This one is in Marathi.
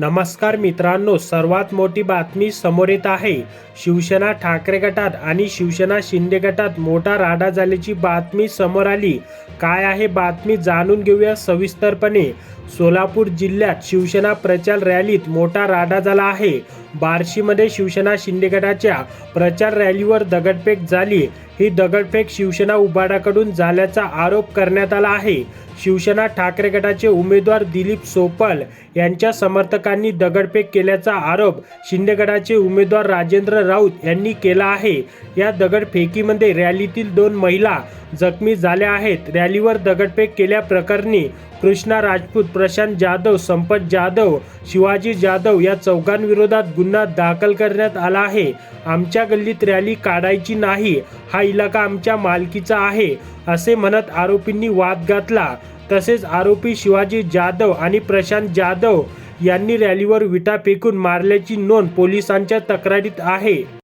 नमस्कार मित्रांनो सर्वात मोठी बातमी समोर येत आहे. शिवसेना ठाकरे गटात आणि शिवसेना शिंदे गटात मोठा राडा झाल्याची बातमी समोर आली. काय आहे बातमी जाणून घेऊया सविस्तरपणे. सोलापूर जिल्ह्यात शिवसेना प्रचार रॅलीत मोठा राडा झाला आहे. बार्शीमध्ये शिवसेना शिंदे गटाच्या प्रचार रॅलीवर दगडफेक झाली. ही दगडफेक शिवसेना उबाडाकडून झाल्याचा आरोप करण्यात आला आहे. शिवसेना ठाकरे गटाचे उमेदवार दिलीप सोपल यांच्या समर्थकांनी दगडफेक केल्याचा आरोप शिंदे गटाचे उमेदवार राजेंद्र राऊत यांनी केला आहे. या दगडफेकीमध्ये रॅलीतील दोन महिला जखमी झाल्या आहेत. रॅलीवर दगडफेक केल्याप्रकरणी कृष्णा राजपूत प्रशांत जाधव संपत जाधव शिवाजी जाधव या चौघांविरोधात गुन्हा दाखल करण्यात आला आहे. आमच्या गल्लीत रॅली काढायची नाही. हा इलाका आमच्या मालकीचा आहे असे म्हणत आरोपींनी वाद घातला. तसेच आरोपी शिवाजी जाधव आणि प्रशांत जाधव यांनी रॅलीवर विटा फेकून मारल्याची नोंद पोलिसांच्या तक्रारीत आहे.